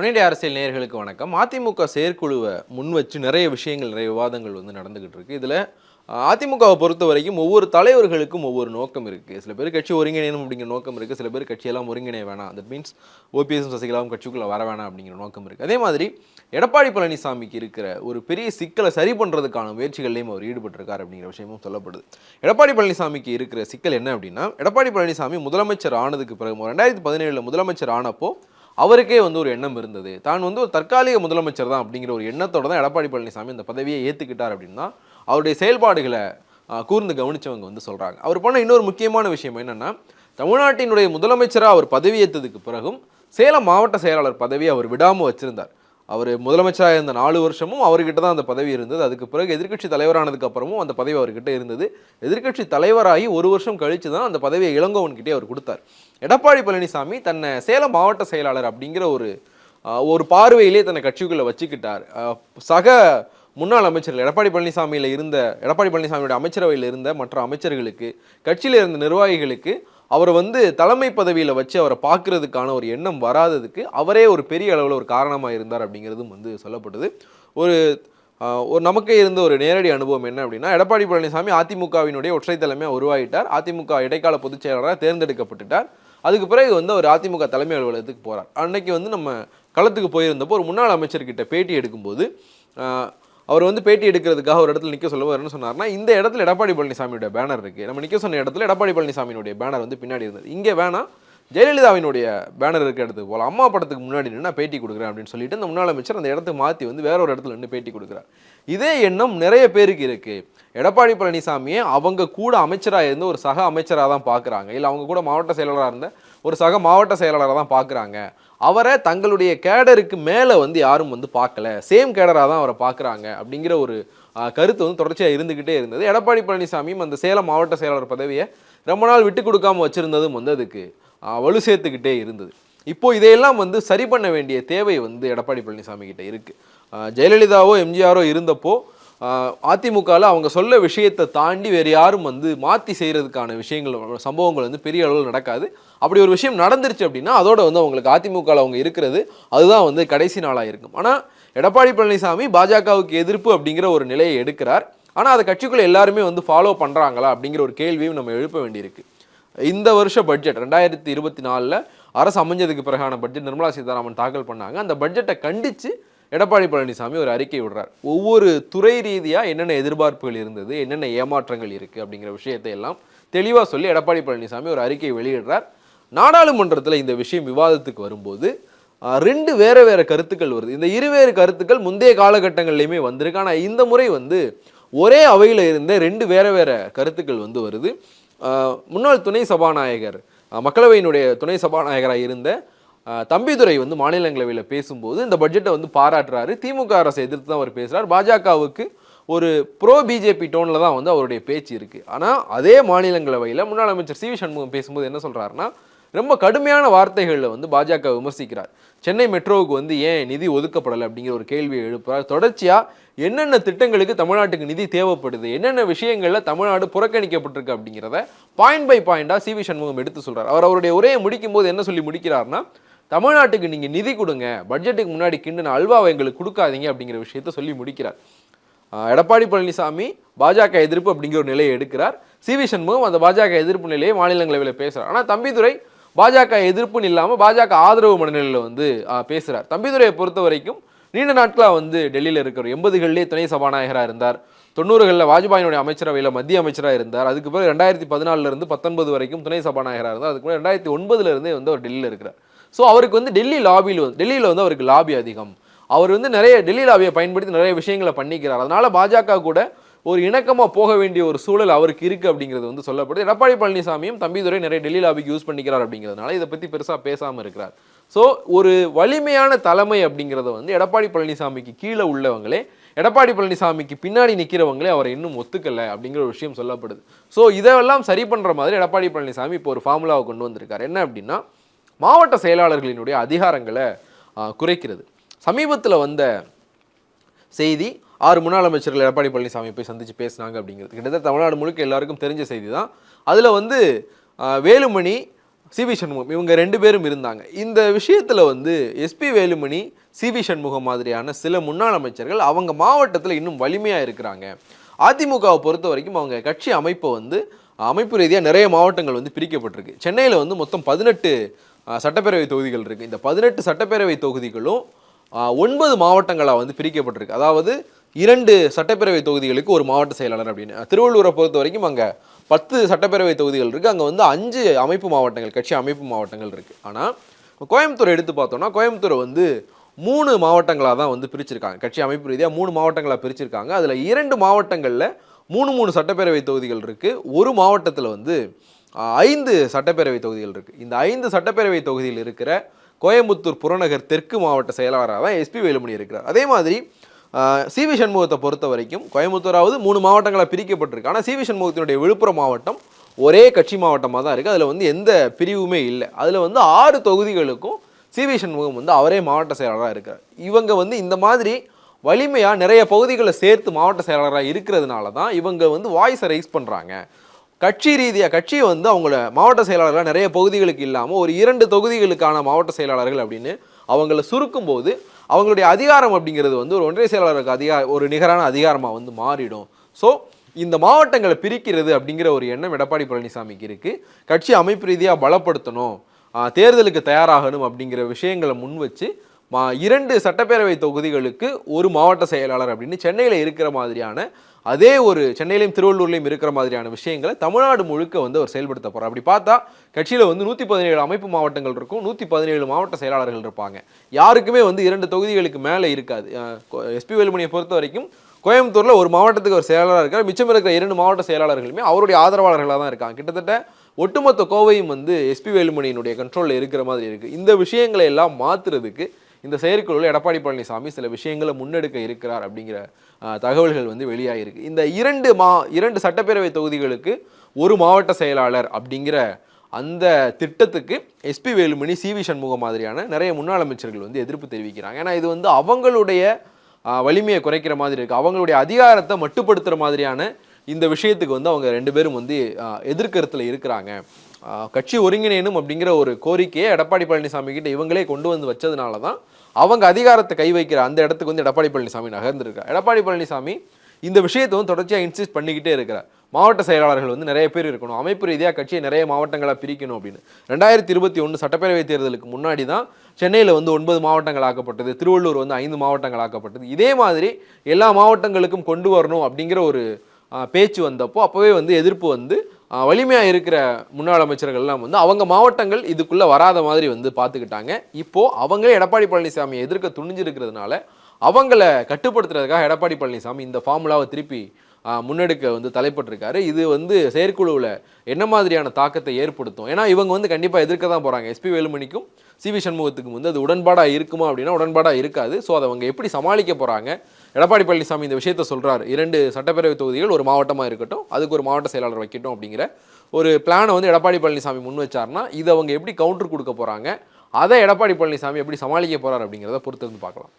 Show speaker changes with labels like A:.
A: முன்னேறிய அரசியல் நேயர்களுக்கு வணக்கம். அதிமுக செயற்குழுவை முன் வச்சு நிறைய விஷயங்கள் நிறைய விவாதங்கள் வந்து நடந்துகிட்டு இருக்கு. இதில் அதிமுகவை பொறுத்த வரைக்கும் ஒவ்வொரு தலைவர்களுக்கும் ஒவ்வொரு நோக்கம் இருக்கு. சில பேர் கட்சி ஒருங்கிணையணும் அப்படிங்கிற நோக்கம் இருக்கு. சில பேர் கட்சியெல்லாம் ஒருங்கிணைய வேணாம். தட் மீன்ஸ் ஓபிஎஸ் சசிகலாவும் கட்சிக்குள்ளே வர வேணாம் அப்படிங்கிற நோக்கம் இருக்கு. அதே மாதிரி எடப்பாடி பழனிசாமிக்கு இருக்கிற ஒரு பெரிய சிக்கலை சரி பண்ணுறதுக்கான முயற்சிகள்லையும் அவர் ஈடுபட்டிருக்கார் அப்படிங்கிற விஷயமும் சொல்லப்படுது. எடப்பாடி பழனிசாமிக்கு இருக்கிற சிக்கல் என்ன அப்படின்னா எடப்பாடி பழனிசாமி முதலமைச்சர் ஆனதுக்கு பிறகு ரெண்டாயிரத்தி பதினேழில் முதலமைச்சர் ஆனப்போ அவருக்கே வந்து ஒரு எண்ணம் இருந்தது. தான் வந்து ஒரு தற்காலிக முதலமைச்சர் தான் அப்படிங்கிற ஒரு எண்ணத்தோட தான் எடப்பாடி பழனிசாமி இந்த பதவியை ஏற்றுக்கிட்டார் அப்படின்னா அவருடைய செயல்பாடுகளை கூர்ந்து கவனிச்சவங்க வந்து சொல்கிறாங்க அவர் பண்ண இன்னொரு முக்கியமான விஷயம் என்னென்னா தமிழ்நாட்டினுடைய முதலமைச்சராக அவர் பதவியேற்றதுக்கு பிறகும் சேலம் மாவட்ட செயலாளர் பதவியை அவர் விடாமல் வச்சுருந்தார். அவர் முதலமைச்சராக இருந்த நாலு வருஷமும் அவர்கிட்ட தான் அந்த பதவி இருந்தது. அதுக்கு பிறகு எதிர்க்கட்சி தலைவரானதுக்கு அப்புறமும் அந்த பதவி அவர்கிட்ட இருந்தது. எதிர்கட்சி தலைவராகி ஒரு வருஷம் கழித்து தான் அந்த பதவியை இளங்கோவன்கிட்டே அவர் கொடுத்தார். எடப்பாடி பழனிசாமி தன்னை சேலம் மாவட்ட செயலாளர் அப்படிங்கிற ஒரு ஒரு பார்வையிலே தன்னை கட்சிக்குள்ளே வச்சுக்கிட்டார். சக முன்னாள் அமைச்சர்கள் எடப்பாடி பழனிசாமியில் இருந்த எடப்பாடி பழனிசாமியோட அமைச்சரவையில் இருந்த மற்ற அமைச்சர்களுக்கு கட்சியில் இருந்த நிர்வாகிகளுக்கு அவர் வந்து தலைமை பதவியில் வச்சு அவரை பார்க்கறதுக்கான ஒரு எண்ணம் வராததுக்கு அவரே ஒரு பெரிய அளவில் ஒரு காரணமாக இருந்தார் அப்படிங்கிறதும் வந்து சொல்லப்படுது ஒரு ஒரு நமக்கே இருந்த ஒரு நேரடி அனுபவம் என்ன அப்படின்னா எடப்பாடி பழனிசாமி அதிமுகவினுடைய ஒற்றை தலைமையாக உருவாகிட்டார். அதிமுக இடைக்கால பொதுச் செயலாளராக தேர்ந்தெடுக்கப்பட்டுட்டார். அதுக்கு பிறகு வந்து அவர் அதிமுக தலைமை அலுவலகத்துக்கு போகிறார் அன்னைக்கு வந்து நம்ம களத்துக்கு போயிருந்தப்போ ஒரு முன்னாள் அமைச்சர்கிட்ட பேட்டி எடுக்கும்போது அவர் வந்து பேட்டி எடுக்கிறதுக்காக ஒரு இடத்துல நிற்க சொல்லுவார் என்ன சொன்னார்னா இந்த இடத்துல எடப்பாடி பழனிசாமியுடைய பேனர் இருக்குது நம்ம நிற்க சொன்ன இடத்துல எடப்பாடி பழனிசாமியினுடைய பேனர் வந்து பின்னாடி இருந்தது. இங்கே வேணாம் ஜெயலலிதாவினுடைய பேனர் இருக்க இடத்துக்கு போல் அம்மா படத்துக்கு முன்னாடி நின்று நான் பேட்டி கொடுக்குறேன் அப்படின்னு சொல்லிட்டு இந்த முன்னாள் அமைச்சர் அந்த இடத்தை மாற்றி வந்து வேற ஒரு இடத்துல நின்று பேட்டி கொடுக்குறார். இதே எண்ணம் நிறைய பேருக்கு இருக்குது எடப்பாடி பழனிசாமியை அவங்க கூட அமைச்சராக இருந்து ஒரு சக அமைச்சராக தான் பார்க்குறாங்க இல்லை அவங்க கூட மாவட்ட செயலாளராக இருந்த ஒரு சக மாவட்ட செயலாளராக தான் பார்க்குறாங்க அவரை தங்களுடைய கேடருக்கு மேலே வந்து யாரும் வந்து பார்க்கல சேம் கேடராக தான் அவரை பார்க்குறாங்க அப்படிங்கிற ஒரு கருத்து வந்து தொடர்ச்சியாக இருந்துக்கிட்டே இருந்தது. எடப்பாடி பழனிசாமியும் அந்த சேலம் மாவட்ட செயலாளர் பதவியை ரொம்ப நாள் விட்டு கொடுக்காமல் வச்சுருந்ததும் வந்து அதுக்கு வலு சேர்த்துக்கிட்டே இருந்தது. இப்போது இதையெல்லாம் வந்து சரி பண்ண வேண்டிய தேவை வந்து எடப்பாடி பழனிசாமி கிட்ட இருக்குது ஜெயலலிதாவோ எம்ஜிஆரோ இருந்தப்போ அதிமுகவில் அவங்க சொல்ல விஷயத்தை தாண்டி வேறு யாரும் வந்து மாற்றி செய்கிறதுக்கான விஷயங்கள் சம்பவங்கள் வந்து பெரிய அளவில் நடக்காது. அப்படி ஒரு விஷயம் நடந்துருச்சு அப்படின்னா அதோட வந்து அவங்களுக்கு அதிமுகவில் அவங்க இருக்கிறது அதுதான் வந்து கடைசி நாளாக இருக்கும். ஆனால் எடப்பாடி பழனிசாமி பாஜகவுக்கு எதிர்ப்பு அப்படிங்கிற ஒரு நிலையை எடுக்கிறார். ஆனால் அதை கட்சிக்குள்ளே எல்லாருமே வந்து ஃபாலோ பண்ணுறாங்களா அப்படிங்கிற ஒரு கேள்வியும் நம்ம எழுப்ப வேண்டியிருக்கு. இந்த வருஷ பட்ஜெட் ரெண்டாயிரத்தி இருபத்தி நாலில் அரசு அமைஞ்சதுக்கு பிறகான பட்ஜெட் நிர்மலா சீதாராமன் தாக்கல் பண்ணாங்க. அந்த பட்ஜெட்டை கண்டித்து எடப்பாடி பழனிசாமி ஒரு அறிக்கை விடுறார். ஒவ்வொரு துறை ரீதியாக என்னென்ன எதிர்பார்ப்புகள் இருந்தது என்னென்ன ஏமாற்றங்கள் இருக்குது அப்படிங்கிற விஷயத்தை எல்லாம் தெளிவாக சொல்லி எடப்பாடி பழனிசாமி ஒரு அறிக்கை வெளியிடுறார். நாடாளுமன்றத்தில் இந்த விஷயம் விவாதத்துக்கு வரும்போது ரெண்டு வேறு வேறு கருத்துக்கள் வருது. இந்த இருவேறு கருத்துக்கள் முந்தைய காலகட்டங்கள்லையுமே வந்திருக்கு. ஆனால் இந்த முறை வந்து ஒரே அவையில் இருந்த ரெண்டு வேறு வேறு கருத்துக்கள் வந்து வருது. முன்னாள் துணை சபாநாயகர் மக்களவையினுடைய துணை சபாநாயகராக இருந்த தம்பிதுரை வந்து மாநிலங்களவையில் பேசும்போது இந்த பட்ஜெட்டை வந்து பாராட்டுறாரு. திமுக அரசை எதிர்த்து தான் அவர் பேசுகிறார் பாஜகவுக்கு ஒரு ப்ரோ பிஜேபி டோனில் தான் வந்து அவருடைய பேச்சு இருக்குது ஆனால் அதே மாநிலங்களவையில் முன்னாள் அமைச்சர் சி வி சண்முகம் பேசும்போது என்ன சொல்கிறாருன்னா ரொம்ப கடுமையான வார்த்தைகளில் வந்து பாஜக விமர்சிக்கிறார். சென்னை மெட்ரோவுக்கு வந்து ஏன் நிதி ஒதுக்கப்படலை? அப்படிங்கிற ஒரு கேள்வியை எழுப்புறார். தொடர்ச்சியாக என்னென்ன திட்டங்களுக்கு தமிழ்நாட்டுக்கு நிதி தேவைப்படுது? என்னென்ன விஷயங்களில் தமிழ்நாடு புறக்கணிக்கப்பட்டிருக்கு அப்படிங்கிறத பாயிண்ட் பை பாயிண்டாக சி வி சண்முகம் எடுத்து சொல்கிறார் அவர் அவருடைய உரையை முடிக்கும் போது என்ன சொல்லி முடிக்கிறார்னா தமிழ்நாட்டுக்கு நீங்கள் நிதி கொடுங்க பட்ஜெட்டுக்கு முன்னாடி கிண்டுன அல்வாவை எங்களுக்கு கொடுக்காதீங்க அப்படிங்கிற விஷயத்த சொல்லி முடிக்கிறார். எடப்பாடி பழனிசாமி பாஜக எதிர்ப்பு அப்படிங்கிற ஒரு நிலையை எடுக்கிறார். சி. வி. சண்முகம் அந்த பாஜக எதிர்ப்பு நிலையை மாநிலங்களவையில் பேசுகிறார் ஆனால் தம்பிதுரை பாஜக எதிர்ப்புன்னு இல்லாமல் பாஜக ஆதரவு மனநிலையில் வந்து பேசுகிறார் தம்பிதுரையை பொறுத்த வரைக்கும் நீண்ட நாட்களாக வந்து டெல்லியில் இருக்கிற எண்பதுகளிலே துணை சபாநாயகராக இருந்தார். தொண்ணூறுகளில் வாஜ்பாயினுடைய அமைச்சரவையில் மத்திய அமைச்சராக இருந்தார். அதுக்கு பிறகு ரெண்டாயிரத்தி பதினாலிருந்து பத்தொன்பது வரைக்கும் துணை சபாநாயகராக இருந்தார். அதுக்கு பிறகு ரெண்டாயிரத்தி ஒன்பதுலேருந்தே வந்து அவர் டெல்லியில் இருக்கிறார். ஸோ அவருக்கு வந்து டெல்லி லாபியில் வந்து டெல்லியில் வந்து அவருக்கு லாபி அதிகம். அவர் வந்து நிறைய டெல்லி லாபியை பயன்படுத்தி நிறைய விஷயங்களை பண்ணிக்கிறார். அதனால் பாஜக கூட ஒரு இணக்கமாக போக வேண்டிய ஒரு சூழல் அவருக்கு இருக்குது அப்படிங்கிறது வந்து சொல்லப்படுது. எடப்பாடி பழனிசாமியும் தம்பிதுரை நிறைய டெல்லி லாபிக்கு யூஸ் பண்ணிக்கிறார் அப்படிங்கிறதுனால இதை பற்றி பெருசாக பேசாமல் இருக்கிறார். ஸோ ஒரு வலிமையான தலைமை அப்படிங்கிறத வந்து எடப்பாடி பழனிசாமிக்கு கீழே உள்ளவங்களே எடப்பாடி பழனிசாமிக்கு பின்னாடி நிற்கிறவங்களே அவரை இன்னும் ஒத்துக்கலை அப்படிங்கிற ஒரு விஷயம் சொல்லப்படுது. ஸோ இதெல்லாம் சரி பண்ணுற மாதிரி எடப்பாடி பழனிசாமி இப்போ ஒரு ஃபார்முலாவை கொண்டு வந்திருக்கார். என்ன அப்படின்னா மாவட்ட செயலாளர்களினுடைய அதிகாரங்களை குறைக்கிறது. சமீபத்தில் வந்த செய்தி ஆறு முன்னாள் அமைச்சர்கள் எடப்பாடி பழனிசாமி போய் சந்தித்து பேசினாங்க அப்படிங்கிறது. கிட்டத்தட்ட தமிழ்நாடு முழுக்க எல்லாருக்கும் தெரிஞ்ச செய்தி தான். அதில் வந்து வேலுமணி சி வி சண்முகம் இவங்க ரெண்டு பேரும் இருந்தாங்க. இந்த விஷயத்தில் வந்து SP Velumani C V Shanmugam மாதிரியான சில முன்னாள் அமைச்சர்கள் அவங்க மாவட்டத்தில் இன்னும் வலிமையாக இருக்கிறாங்க. அதிமுகவை பொறுத்த வரைக்கும் அவங்க கட்சி அமைப்பை வந்து அமைப்பு ரீதியாக நிறைய மாவட்டங்கள் வந்து பிரிக்கப்பட்டிருக்கு. சென்னையில் வந்து மொத்தம் பதினெட்டு சட்டப்பேரவை தொகுதிகள் இருக்குது இந்த பதினெட்டு சட்டப்பேரவை தொகுதிகளும் ஒன்பது மாவட்டங்களாக வந்து பிரிக்கப்பட்டிருக்கு. அதாவது இரண்டு சட்டப்பேரவை தொகுதிகளுக்கு ஒரு மாவட்ட செயலாளர் அப்படின்னு. திருவள்ளூரை பொறுத்த வரைக்கும் அங்கே பத்து சட்டப்பேரவை தொகுதிகள் இருக்குது அங்கே வந்து அஞ்சு அமைப்பு மாவட்டங்கள் கட்சி அமைப்பு மாவட்டங்கள் இருக்குது ஆனால் கோயம்புத்தூர் எடுத்து பார்த்தோம்னா கோயம்புத்தூரை வந்து மூணு மாவட்டங்களாக தான் வந்து பிரிச்சிருக்காங்க. கட்சி அமைப்பு ரீதியாக மூணு மாவட்டங்களாக பிரிச்சிருக்காங்க. அதில் இரண்டு மாவட்டங்களில் மூணு மூணு சட்டப்பேரவை தொகுதிகள் இருக்குது ஒரு மாவட்டத்தில் வந்து ஐந்து சட்டப்பேரவை தொகுதிகள் இருக்குது இந்த ஐந்து சட்டப்பேரவை தொகுதியில் இருக்கிற கோயம்புத்தூர் புறநகர் தெற்கு மாவட்ட செயலாளராக தான் எஸ்பி வேலுமணி இருக்கிறார். அதே மாதிரி சி வி சண்முகத்தை பொறுத்த வரைக்கும் கோயம்புத்தூராவது மூணு மாவட்டங்களாக பிரிக்கப்பட்டிருக்கு. ஆனால் சி வி சண்முகத்தினுடைய விழுப்புரம் மாவட்டம் ஒரே கட்சி மாவட்டமாக தான் இருக்குது அதில் வந்து எந்த பிரிவுமே இல்லை. அதில் வந்து ஆறு தொகுதிகளுக்கும் சி வி சண்முகம் வந்து அவரே மாவட்ட செயலாளராக இருக்கார். இவங்க வந்து இந்த மாதிரி வலிமையாக நிறைய பகுதிகளை சேர்த்து மாவட்ட செயலாளராக இருக்கிறதுனால தான் இவங்க வந்து வாய்ஸை ரைஸ் பண்ணுறாங்க கட்சி ரீதியாக கட்சி வந்து அவங்கள மாவட்ட செயலாளர்களாக நிறைய பகுதிகளுக்கு இல்லாமல் ஒரு இரண்டு தொகுதிகளுக்கான மாவட்ட செயலாளர்கள் அப்படின்னு அவங்கள சுருக்கும்போது அவங்களுடைய அதிகாரம் அப்படிங்கிறது வந்து ஒரு ஒன்றிய செயலாளருக்கு அதிகார ஒரு நிகரான அதிகாரமாக வந்து மாறிடும். ஸோ இந்த மாவட்டங்களை பிரிக்கிறது அப்படிங்கிற ஒரு எண்ணம் எடப்பாடி பழனிசாமிக்கு இருக்குது கட்சி அமைப்பு ரீதியாக பலப்படுத்தணும் தேர்தலுக்கு தயாராகணும் அப்படிங்கிற விஷயங்களை முன் வச்சு மா இரண்டு சட்டப்பேரவை தொகுதிகளுக்கு ஒரு மாவட்ட செயலாளர் அப்படின்னு சென்னையில் இருக்கிற மாதிரியான அதே ஒரு சென்னையிலையும் திருவள்ளூர்லையும் இருக்கிற மாதிரியான விஷயங்களை தமிழ்நாடு முழுக்க வந்து அவர் செயல்படுத்த போகிறார் அப்படி பார்த்தா கட்சியில் வந்து நூற்றி பதினேழு அமைப்பு மாவட்டங்கள் இருக்கும் நூற்றி பதினேழு மாவட்ட செயலாளர்கள் இருப்பாங்க. யாருக்குமே வந்து இரண்டு தொகுதிகளுக்கு மேலே இருக்காது. எஸ்பி வேலுமணியை பொறுத்த வரைக்கும் கோயம்புத்தூரில் ஒரு மாவட்டத்துக்கு ஒரு செயலாளர் இருக்கார். மிச்சம் இருக்கிற இரண்டு மாவட்ட செயலாளர்களுமே அவருடைய ஆதரவாளர்களாக தான் இருக்காங்க. கிட்டத்தட்ட ஒட்டுமொத்த கோவையும் வந்து எஸ்பி வேலுமணியினுடைய கண்ட்ரோலில் இருக்கிற மாதிரி இருக்குது இந்த விஷயங்களை எல்லாம் மாற்றுறதுக்கு இந்த செயற்குழுவில் எடப்பாடி பழனிசாமி சில விஷயங்களை முன்னெடுக்க இருக்கிறார் அப்படிங்கிற தகவல்கள் வந்து வெளியாகிருக்கு இந்த இரண்டு மா இரண்டு சட்டப்பேரவை தொகுதிகளுக்கு ஒரு மாவட்ட செயலாளர் அப்படிங்கிற அந்த திட்டத்துக்கு SP Velumani C V Shanmugam மாதிரியான நிறைய முன்னாள் அமைச்சர்கள் வந்து எதிர்ப்பு தெரிவிக்கிறாங்க. ஏன்னா இது வந்து அவங்களுடைய வலிமையை குறைக்கிற மாதிரி இருக்குது அவங்களுடைய அதிகாரத்தை மட்டுப்படுத்துகிற மாதிரியான இந்த விஷயத்துக்கு வந்து அவங்க ரெண்டு பேரும் வந்து எதிர்கருத்தில் இருக்கிறாங்க. கட்சி ஒருங்கிணைனும் அப்படிங்கிற ஒரு கோரிக்கையை எடப்பாடி பழனிசாமி கிட்ட இவங்களே கொண்டு வந்து வச்சதுனால தான் அவங்க அதிகாரத்தை கை வைக்கிற அந்த இடத்துக்கு வந்து எடப்பாடி பழனிசாமி நகர்ந்திருக்கார். எடப்பாடி பழனிசாமி இந்த விஷயத்தை வந்து தொடர்ச்சியாக இன்சிஸ்ட் பண்ணிக்கிட்டே இருக்கிறார். மாவட்ட செயலாளர்கள் வந்து நிறைய பேர் இருக்கணும். அமைப்பு ரீதியாக கட்சியை நிறைய மாவட்டங்களாக பிரிக்கணும் அப்படின்னு. ரெண்டாயிரத்தி இருபத்தி ஒன்று சட்டப்பேரவை தேர்தலுக்கு முன்னாடி தான் சென்னையில் வந்து ஒன்பது மாவட்டங்கள் ஆக்கப்பட்டது. திருவள்ளூர் வந்து ஐந்து மாவட்டங்கள் ஆக்கப்பட்டது. இதே மாதிரி எல்லா மாவட்டங்களுக்கும் கொண்டு வரணும் அப்படிங்கிற ஒரு பேச்சு வந்தப்போ அப்போவே வந்து எதிர்ப்பு வந்து வலிமையாக இருக்கிற முன்னாள் அமைச்சர்கள்லாம் வந்து அவங்க மாவட்டங்கள் இதுக்குள்ளே வராத மாதிரி வந்து பார்த்துக்கிட்டாங்க. இப்போது அவங்களே எடப்பாடி பழனிசாமியை எதிர்க்க துணிஞ்சிருக்கிறதுனால அவங்கள கட்டுப்படுத்துறதுக்காக எடப்பாடி பழனிசாமி இந்த ஃபார்முலாவை திருப்பி முன்னெடுக்க வந்து தலைப்பட்டிருக்காரு. இது வந்து செயற்குழுவில் என்ன மாதிரியான தாக்கத்தை ஏற்படுத்தும்? ஏன்னா இவங்க வந்து கண்டிப்பாக எதிர்க்க தான் போகிறாங்க எஸ்பி வேலுமணிக்கும் சி வி சண்முகத்துக்கும் வந்து அது உடன்பாடாக இருக்குமா அப்படின்னா உடன்பாடாக இருக்காது. ஸோ அதை அவங்க எப்படி சமாளிக்க போகிறாங்க எடப்பாடி பழனிசாமி இந்த விஷயத்த சொல்கிறார் இரண்டு சட்டப்பேரவை தொகுதிகள் ஒரு மாவட்டமாக இருக்கட்டும் அதுக்கு ஒரு மாவட்ட செயலாளர் வைக்கட்டும் அப்படிங்கிற ஒரு பிளானை வந்து எடப்பாடி பழனிசாமி முன் வச்சார்னா இதை அவங்க எப்படி கவுண்டர் கொடுக்க போகிறாங்க அதை எடப்பாடி பழனிசாமி எப்படி சமாளிக்க போகிறார் அப்படிங்கிறத பொறுத்து வந்து பார்க்கலாம்.